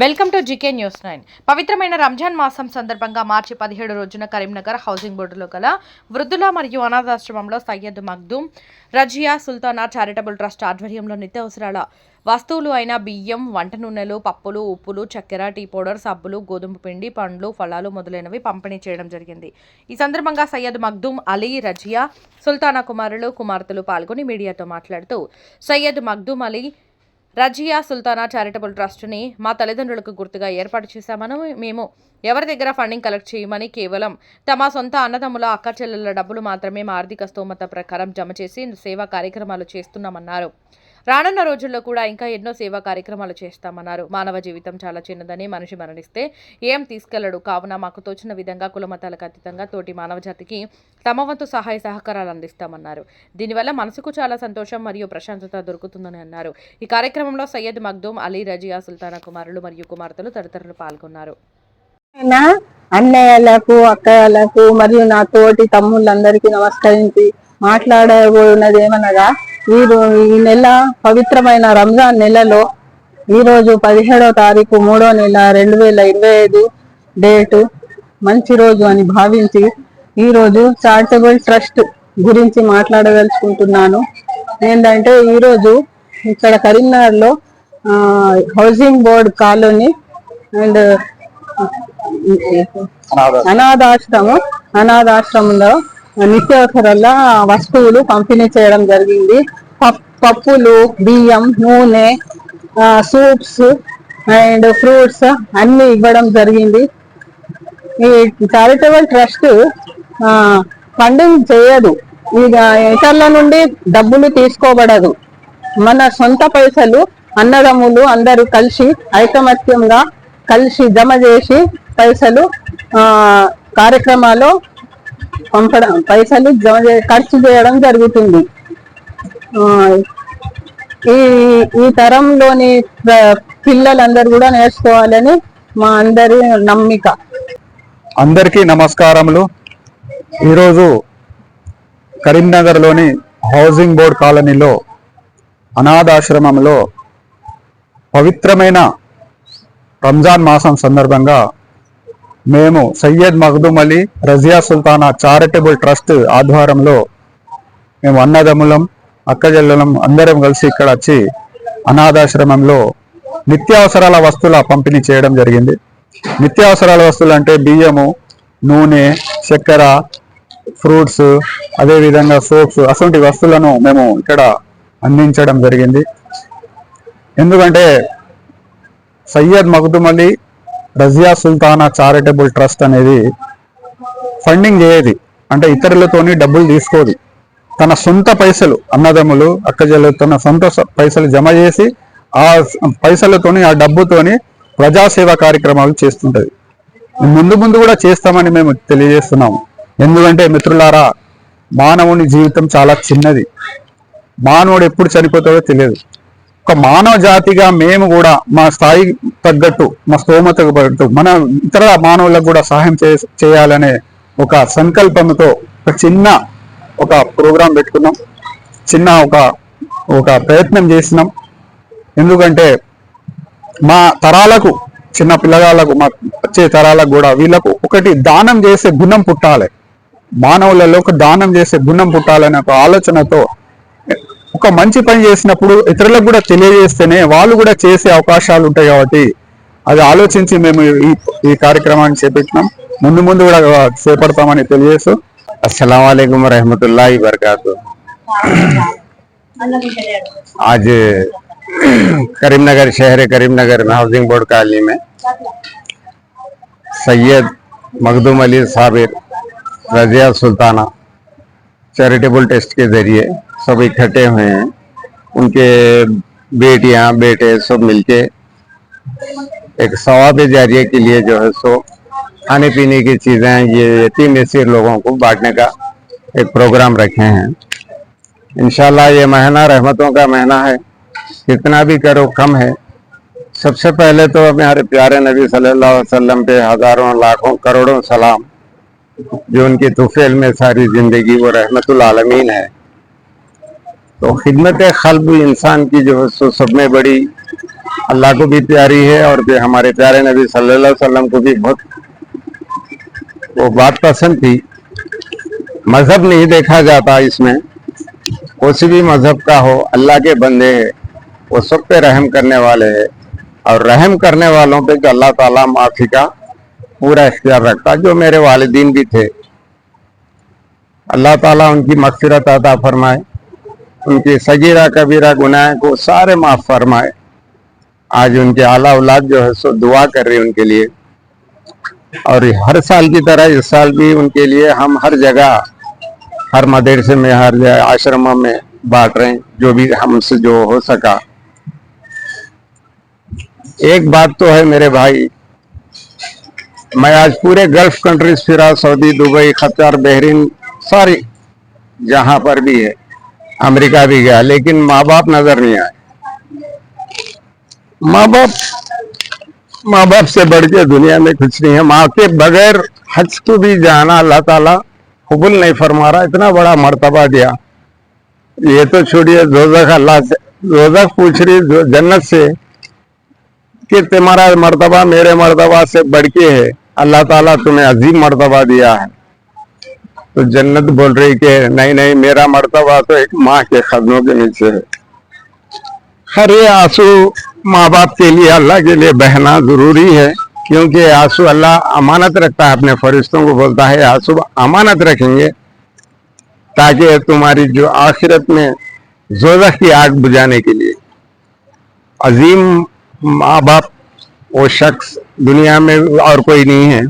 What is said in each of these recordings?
Welcome to GK news nine. పవిత్రమైన రంజాన్ మాసం సందర్భంగా మార్చి పదిహేడు రోజున కరీంనగర్ హౌసింగ్ బోర్డులో గల వృద్ధుల మరియు అనాథాశ్రమంలో సయ్యద్ మగ్దూమ్ రజియా సుల్తానా చారిటబుల్ ట్రస్ట్ ఆధ్వర్యంలో నిత్యావసరాల వస్తువులు అయిన బియ్యం వంట నూనెలు పప్పులు ఉప్పులు చక్కెర టీ పౌడర్ సబ్బులు గోధుమ పిండి పండ్లు ఫలాలు మొదలైనవి పంపిణీ చేయడం జరిగింది. ఈ సందర్భంగా సయ్యద్ మగ్దూమ్ అలీ రజియా సుల్తానా కుమారులు కుమార్తెలు పాల్గొని మీడియాతో మాట్లాడుతూ సయ్యద్ మగ్దూమ్ అలీ రజియా సుల్తానా చారిటబుల్ ట్రస్ట్ని మా తల్లిదండ్రులకు గుర్తుగా ఏర్పాటు చేశామని. మేము ఎవరి దగ్గర ఫండింగ్ కలెక్ట్ చేయమని కేవలం తమ సొంత అన్నదమ్ముల అక్క చెల్లెల డబ్బులు మాత్రమే మా ఆర్థిక స్తోమత ప్రకారం జమ చేసి సేవా కార్యక్రమాలు చేస్తున్నామన్నారు. రానున్న రోజుల్లో కూడా ఇంకా ఎన్నో సేవా కార్యక్రమాలు చేస్తామన్నారు. మానవ జీవితం చాలా చిన్నదని మనిషి మరణిస్తే ఏం తీసుకెళ్ళడు? కావున మాకు తోచిన విధంగా కులమతాలకు అతీతంగా తోటి మానవ జాతికి తమ వంతు సహాయ సహకారాలు అందిస్తామన్నారు. దీనివల్ల మనసుకు చాలా సంతోషం మరియు ప్రశాంతత దొరుకుతుందని అన్నారు. ఈ కార్యక్రమంలో సయ్యద్ మగ్దూమ్ అలీ రజియా సుల్తానా కుమారులు మరియు కుమార్తెలు తదితరులు పాల్గొన్నారు. అన్నయ్యలకు అక్కయ్యలకు మరియు నా తోటి తమ్ముళ్ళందరికీ నమస్కరించి మాట్లాడబోన్నది ఏమనగా ఈ ఈ నెల పవిత్రమైన రంజాన్ నెలలో ఈ రోజు పదిహేడవ తారీఖు మూడో నెల రెండు వేల ఇరవై ఐదు డేటు మంచి రోజు అని భావించి ఈ రోజు చారిటబుల్ ట్రస్ట్ గురించి మాట్లాడదలుచుకుంటున్నాను. ఏంటంటే ఈ రోజు ఇక్కడ కరీంనగర్లో హౌసింగ్ బోర్డ్ కాలనీ అండ్ అనాథాశ్రమం అనాథాశ్రమంలో నిత్యావసరాల వస్తువులు పంపిణీ చేయడం జరిగింది. పప్- పప్పులు బియ్యం నూనె సూప్స్ అండ్ ఫ్రూట్స్ అన్ని ఇవ్వడం జరిగింది. ఈ చారిటబుల్ ట్రస్ట్ ఫండింగ్ చేయదు. ఇక ఇతరుల నుండి డబ్బులు తీసుకోబడదు. మన సొంత పైసలు అన్నదమ్ములు అందరూ కలిసి ఐకమత్యంగా కలిసి జమ చేసి పైసలు కార్యక్రమాలు పంపడం పైసలు జమ ఖర్చు చేయడం జరుగుతుంది. ఈ ఈ తరంలోని పిల్లలందరూ కూడా నేర్చుకోవాలని మా అందరి నమ్మిక. అందరికీ నమస్కారములు. ఈరోజు కరీంనగర్లోని హౌసింగ్ బోర్డ్ కాలనీలో అనాథాశ్రమంలో పవిత్రమైన రంజాన్ మాసం సందర్భంగా మేము సయ్యద్ మహదూమ్ అలీ రజియా సుల్తానా చారిటబుల్ ట్రస్ట్ ఆధ్వర్యంలో మేము అన్నదమ్ములం అక్కజల్లులం అందరం కలిసి ఇక్కడ వచ్చి అనాథాశ్రమంలో నిత్యావసరాల వస్తువుల పంపిణీ చేయడం జరిగింది. నిత్యావసరాల వస్తువులు అంటే బియ్యము నూనె చక్కెర ఫ్రూట్స్ అదేవిధంగా సోప్స్ అటువంటి వస్తువులను మేము ఇక్కడ అందించడం జరిగింది. ఎందుకంటే సయ్యద్ మఖదూమ్ అలీ రజియా సుల్తానా చారిటబుల్ ట్రస్ట్ అనేది ఫండింగ్ చేయది. అంటే ఇతరులతోని డబ్బులు తీసుకోదు. తన సొంత పైసలు అన్నదమ్ములు అక్కజల్లు తన సొంత స- పైసలు జమ చేసి ఆ పైసలతోని ఆ డబ్బుతోని ప్రజాసేవ కార్యక్రమాలు చేస్తుంటది. ముందు ముందు కూడా చేస్తామని మేము తెలియజేస్తున్నాము. ఎందుకంటే మిత్రులారా మానవుని జీవితం చాలా చిన్నది. మానవుడు ఎప్పుడు చనిపోతాడో తెలియదు. ఒక మానవ జాతిగా మేము కూడా మా స్థాయి తగ్గట్టు మా స్తోమతకు తగ్గట్టు మన ఇతర మానవులకు కూడా సహాయం చే- చేయాలనే ఒక సంకల్పంతో ఒక చిన్న ఒక ప్రోగ్రాం పెట్టుకున్నాం. చిన్న ఒక ఒక ప్రయత్నం చేసినాం. ఎందుకంటే మా తరాలకు చిన్న పిల్లగాళ్ళకు మా వచ్చే తరాలకు కూడా వీళ్ళకు ఒకటి దానం చేసే గుణం పుట్టాలి. మానవులలో ఒక దానం చేసే గుణం పుట్టాలనే ఒక ఆలోచనతో ఒక మంచి పని చేసినప్పుడు ఇతరులకు కూడా తెలియజేస్తేనే వాళ్ళు కూడా చేసే అవకాశాలు ఉంటాయి కాబట్టి అది ఆలోచించి మేము ఈ ఈ కార్యక్రమాన్ని చేపట్టినాం ముందు ముందు కూడా చేపడతామని తెలియజేస్తూ अस्सलाम वालेकुम रहमतुल्लाहि वरकातु आज करीमनगर शहर करीमनगर में हाउसिंग बोर्ड कॉलोनी में सैयद मखदूम अली साबिर रजिया सुल्ताना चैरिटेबल टेस्ट के जरिए सब इकट्ठे हुए हैं। उनके बेटियाँ, बेटे सब मिलके एक सवाब जारिया के लिए जो है सो खाने पीने की चीज़ें ये यतीम यसीर लोगों को बांटने का एक प्रोग्राम रखे हैं। इंशाल्लाह ये महीना रहमतों का महीना है। कितना भी करो, कम है। सबसे पहले तो हमारे प्यारे नबी सल्लल्लाहु अलैहि वसल्लम पे हज़ारों, लाखों, करोड़ों सलाम। जो उनकी तुफेल में सारी ज़िंदगी वो रहमतुल आलमीन है। तो खिदमत खल्ब इंसान की जो है, सो सब में बड़ी अल्लाह को भी प्यारी है और फिर हमारे प्यारे नबी सल्लल्लाहु अलैहि वसल्लम को भी बहुत वो बात पसंद थी। मज़हब नहीं देखा जाता इसमें। किसी भी मज़हब का हो, अल्लाह के बंदे हैं, वो सब पे रहम करने वाले हैं। और रहम करने वालों पे जो अल्लाह ताला माफ़ी का पूरा इख्तियार रखता जो मेरे वालिदीन भी थे। अल्लाह ताला उनकी मगफिरत अता फरमाए। उनकी सगीरा कबीरा गुनाह को सारे माफ़ फरमाए। आज उनके आला औलाद जो है, सो दुआ कर रही उनके लिए। और हर साल की तरह, इस साल भी उनके लिए हम हर जगह, हर मदरसे में, हर आश्रमों में बांट रहे हैं, जो भी हमसे जो हो सका। एक बात तो है मेरे भाई, मैं आज पूरे गल्फ कंट्रीज़ फिरा सऊदी दुबई खतर बहरीन सारी जहाँ पर भी है अमेरिका भी गया, लेकिन माँ बाप नज़र नहीं आए। माँ बाप माँ बाप से बढ़ के दुनिया में कुछ नहीं है। माँ के बगैर हज को भी जाना अल्लाह ताला कबूल नहीं फरमा रहा, इतना बड़ा मर्तबा दिया। ये तो छोड़िए रोजक अल्लाह से रोजक पूछ रही जन्नत से, कि तुम्हारा मर्तबा मेरे मर्तबा से बढ़ के है। अल्लाह ताला तुम्हें अजीम मर्तबा दिया है। तो जन्नत बोल रही कि नहीं नहीं, मेरा मर्तबा तो एक माँ के कदमों के नीचे है। खैर, ये आँसू माँ बाप के लिए, अल्लाह के लिए बहना ज़रूरी है, क्योंकि आँसू अल्लाह अमानत रखता है, अपने फरिश्तों को बोलता है, आँसू अमानत रखेंगे, ताकि तुम्हारी जो आखिरत में जोजख की आग बुझाने के लिए। अजीम माँ बाप वो शख्स दुनिया में और कोई नहीं है।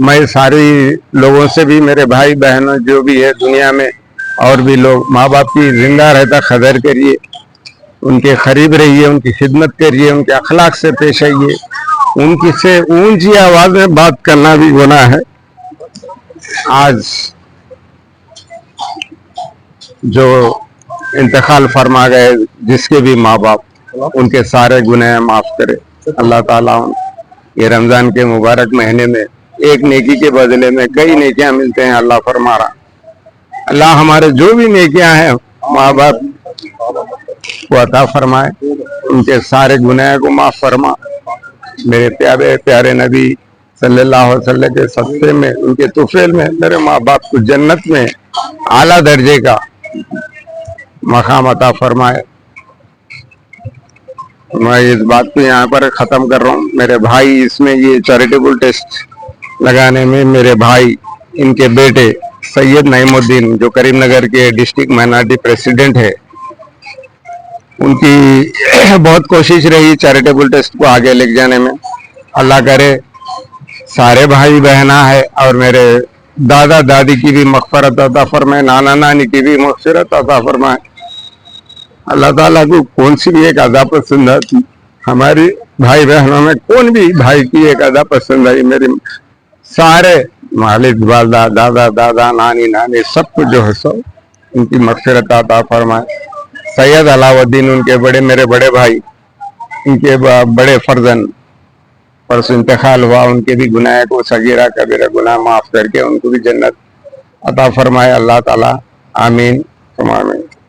मैं सारी लोगों से भी, मेरे भाई बहनों जो भी है दुनिया में, और भी लोग माँ बाप की ज़िंदा रहता कदर करिए उनके करीब रहिए, उनकी खिदमत करिए, उनके अखलाक से पेश आइए। उनकी से ऊँची आवाज़ में बात करना भी गुनाह है। आज जो इंतकाल फरमा गए, जिसके भी माँ बाप उनके सारे गुनाह माफ़ करे। अल्लाह ताला ये रमज़ान के मुबारक महीने में एक नेकी के बदले में कई नेकियाँ मिलते हैं, अल्लाह फरमा रहा अल्लाह हमारे जो भी नेकियाँ हैं माँ बाप को अता फरमाए, उनके सारे गुनाह को माफ़ फरमा। मेरे प्यारे प्यारे नबी सल्लल्लाहु अलैहि वसल्लम के सस्ते में, उनके तुफेल में, मेरे माँ बाप को जन्नत में आला दर्जे का मकाम अता फरमाए। मैं इस बात को यहाँ पर खत्म कर रहा हूँ। मेरे भाई इसमें ये चैरिटेबल टेस्ट लगाने में मेरे भाई, इनके बेटे सैयद नईमुद्दीन, जो करीमनगर के डिस्ट्रिक्ट माइनॉरिटी प्रेसिडेंट है, उनकी बहुत कोशिश रही चैरिटेबल टेस्ट को आगे लेके जाने में। अल्लाह करे, सारे भाई बहना है और मेरे दादा दादी की भी मगफरत अता फरमाए नाना नानी की भी मगफरत अता फरमाए। अल्लाह ताला को कौन सी भी एक अदा पसंद आती? हमारी भाई बहनों में कौन भी भाई की एक अदा पसंद आई? मेरी सारे मालिक वालदा दादा दादा, नानी नानी सबको जो है सो उनकी मगफरत अता फरमाए। सैयद अलाउद्दीन उनके बड़े, मेरे बड़े भाई, उनके बड़े फर्जन, परसों इंतकाल हुआ, उनके भी गुनाह को सगीरा, कबीरा गुनाह माफ़ करके उनको भी जन्नत अता फरमाए। अल्लाह ताला, आमीन आमीन